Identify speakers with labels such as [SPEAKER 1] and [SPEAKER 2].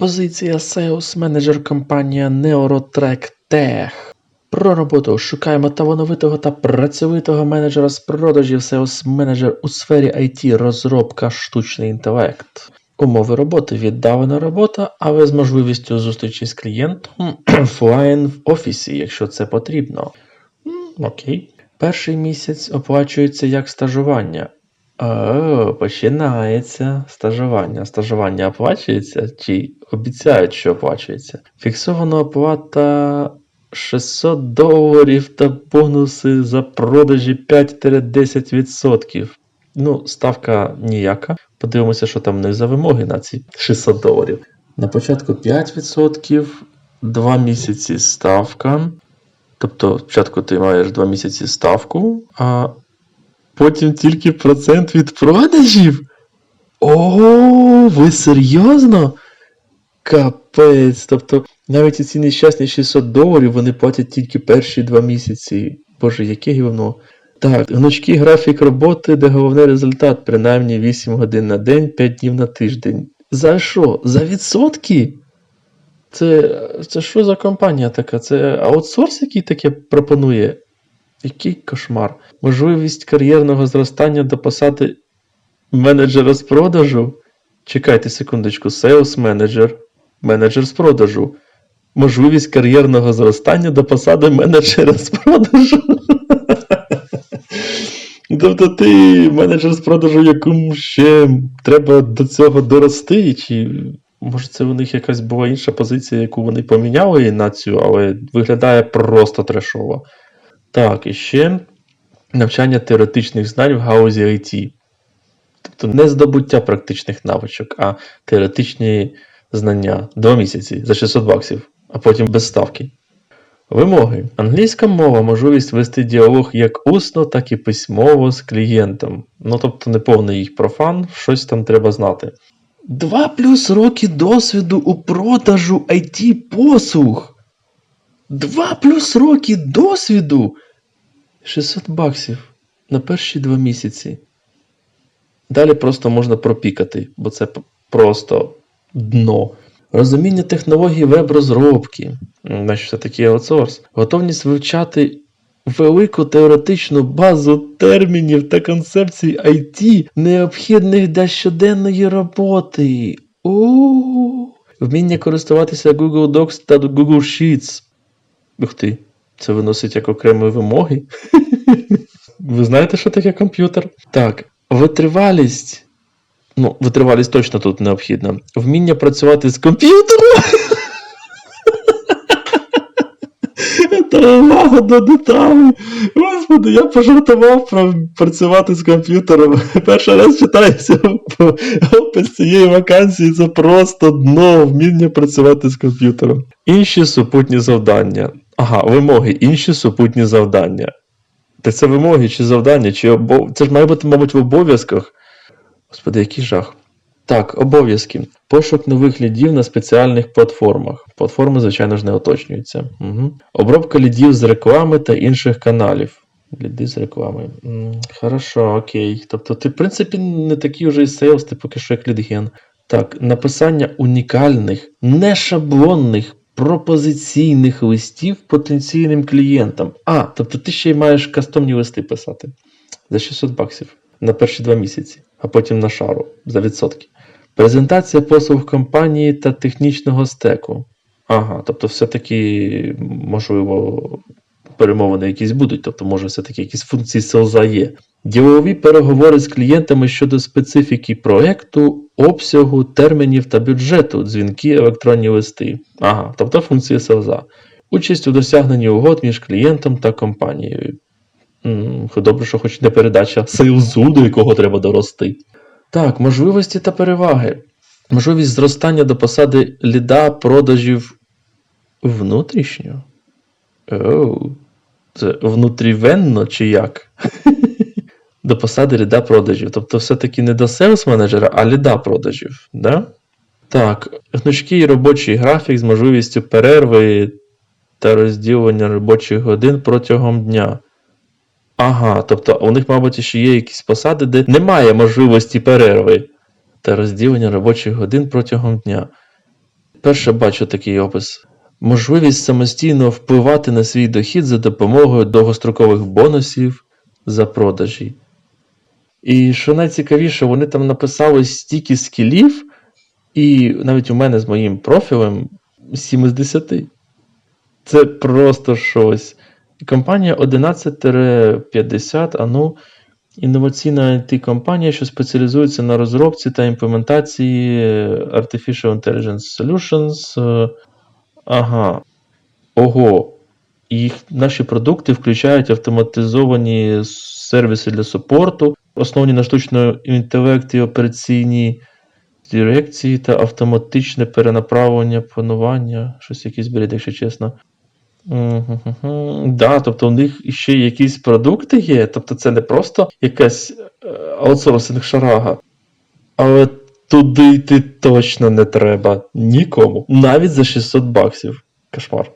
[SPEAKER 1] Позиція Sales Manager компанія Neurotrack Tech. Про роботу шукаємо талановитого та працьовитого менеджера з продажів Sales Manager у сфері IT розробка штучний інтелект. Умови роботи віддалена робота, але з можливістю зустрічі з клієнтом офлайн в офісі, якщо це потрібно. Окей. Перший місяць оплачується як стажування. Починається стажування. Стажування оплачується чи обіцяють, що оплачується? Фіксована оплата 600 доларів та бонуси за продажі 5-10%. Ну, ставка ніяка. Подивимося, що там них за вимоги на ці 600 доларів. На початку 5%, 2 місяці ставка. Тобто, спочатку ти маєш 2 місяці ставку, а потім тільки процент від продажів. Ого, ви серйозно? Капець. Тобто, навіть ці нещасні 600 доларів вони платять тільки перші 2 місяці. Боже, яке гівно. Так, гнучкий графік роботи, де головний результат принаймні 8 годин на день, 5 днів на тиждень. За що? За відсотки? Це, це що за компанія така? Це аутсорс, який таке пропонує? Який кошмар. Можливість кар'єрного зростання до посади менеджера з продажу. Чекайте секундочку, sales менеджер, менеджер з продажу. Можливість кар'єрного зростання до посади менеджера з продажу. Тобто ти менеджер з продажу, якому ще треба до цього дорости, чи може це у них якась була інша позиція, яку вони поміняли на цю, але виглядає просто трешово. Так, і ще навчання теоретичних знань в гаузі IT. Тобто не здобуття практичних навичок, а теоретичні знання. Два місяці за 600 баксів, а потім без ставки. Вимоги. Англійська мова, можливість вести діалог як усно, так і письмово з клієнтом. Ну, тобто, не повний їх профан, щось там треба знати. Два плюс роки досвіду у продажу IT послуг. Два плюс роки досвіду. 600 баксів на перші два місяці. Далі просто можна пропікати, бо це просто дно. Розуміння технологій веб-розробки, все таки аутсорс. Готовність вивчати велику теоретичну базу термінів та концепцій IT, необхідних для щоденної роботи. У Вміння користуватися Google Docs та Google Sheets. Ух ти, це виносить як окремі вимоги. Ви знаєте, що таке комп'ютер? Так, витривалість. Ну, витривалість точно тут необхідна. Вміння працювати з комп'ютером. Та увага до деталей. Господи, я пожартував про працювати з комп'ютером. Перший раз читаюся опис цієї вакансії. Це просто дно вміння працювати з комп'ютером. Інші супутні завдання. Ага, вимоги, інші супутні завдання. Та це вимоги чи завдання, чи обов... Це ж має бути, мабуть, в обов'язках. Господи, який жах. Так, обов'язки. Пошук нових лідів на спеціальних платформах. Платформи, звичайно ж, не уточнюються. Угу. Обробка лідів з реклами та інших каналів. Ліди з реклами. Хорошо, окей. Тобто ти, в принципі, не такий вже і сейлс, ти поки що як лідген. Так, написання унікальних, нешаблонних, пропозиційних листів потенційним клієнтам. А, тобто ти ще й маєш кастомні листи писати за 600 баксів на перші два місяці, а потім на шару за відсотки. Презентація послуг компанії та технічного стеку. Ага, тобто, все-таки, можливо, перемовини якісь будуть, тобто, може, все-таки якісь функції селза є. Ділові переговори з клієнтами щодо специфіки проекту, обсягу, термінів та бюджету, дзвінки, електронні листи. Ага, тобто функції селза. Участь у досягненні угод між клієнтом та компанією. Добре, що хоч не передача сейлзу, до якого треба дорости. Так, можливості та переваги. Можливість зростання до посади ліда продажів внутрішньо. Оу, внутрівенно чи як? До посади ліда продажів. Тобто, все-таки не до селс менеджера, а ліда продажів. Да? Так, гнучкий робочий графік з можливістю перерви та розділення робочих годин протягом дня. Ага, тобто у них, мабуть, ще є якісь посади, де немає можливості перерви та розділення робочих годин протягом дня. Перше бачу такий опис. Можливість самостійно впливати на свій дохід за допомогою довгострокових бонусів за продажі. І що найцікавіше, вони там написали стільки скілів, і навіть у мене з моїм профілем 7 з 10. Це просто щось. Компанія 11-50, а ну, інноваційна IT-компанія, що спеціалізується на розробці та імплементації Artificial Intelligence Solutions. Ага. Ого. Їх, наші продукти включають автоматизовані сервіси для супорту, основані на штучному інтелекті, операційній дирекції та автоматичне перенаправлення планування. Щось якийсь бред, якщо чесно. Да, тобто у них ще якісь продукти є, тобто це не просто якась е, аутсорсинг шарага. Але туди йти точно не треба нікому. Навіть за 600 баксів. Кошмар.